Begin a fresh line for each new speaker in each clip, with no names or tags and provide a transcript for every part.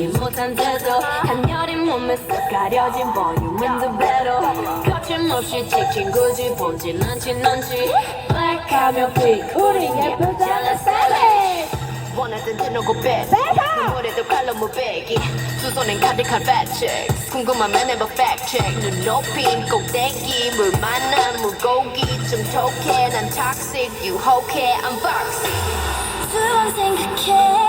못한데도 한여린 몸에 싹 가려진 볼륨은 두 배로. 거침없이 찍힌 굳이 본질 않지 넌지. 블랙하며 픽 우리 예쁘잖아 살래 원하던 대놓고 뺏 눈물에도 칼로 무배기. 두 손엔 가득한 배치 궁금하면 해봐 fact check 눈 높인 꼭대기 물 만난 물고기. 좀 톡해 난 toxic. 유혹해 I'm foxy.
두번 생각해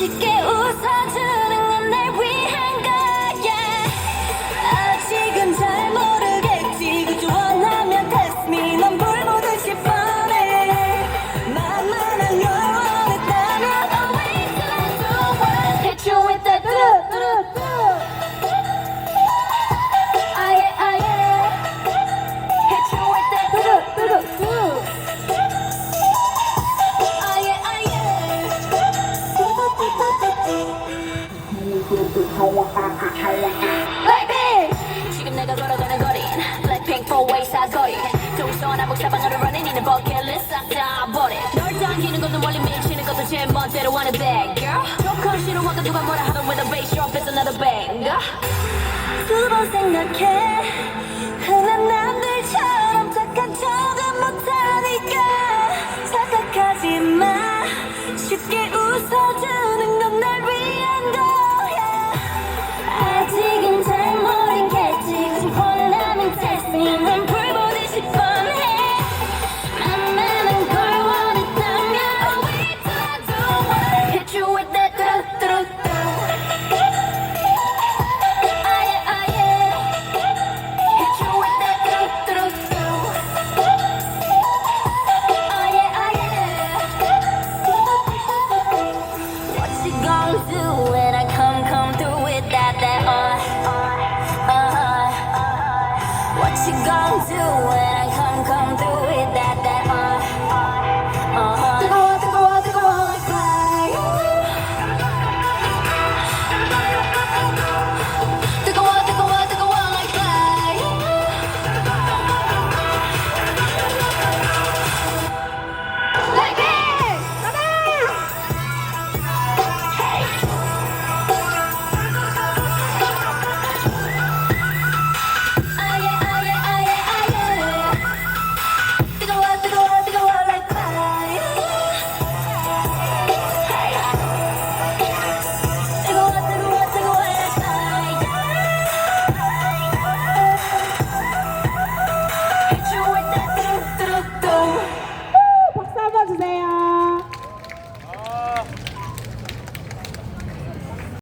쉽게 웃어 Blackpink
지금 내가 걸어가는 거린 Blackpink four-way 사거리 동서남북 사방으로 running 있는 버킷리스트 싹다 버려 널 당기는 것도 멀리 미치는 것도 제일 멋대로 하는 bad girl 조금 싫어하고 누가 뭐라 하던 with a bass drop is another banger
두번 생각해 흔한 남들처럼 착한 척은 못하니까 착각하지 마 쉽게 웃어주는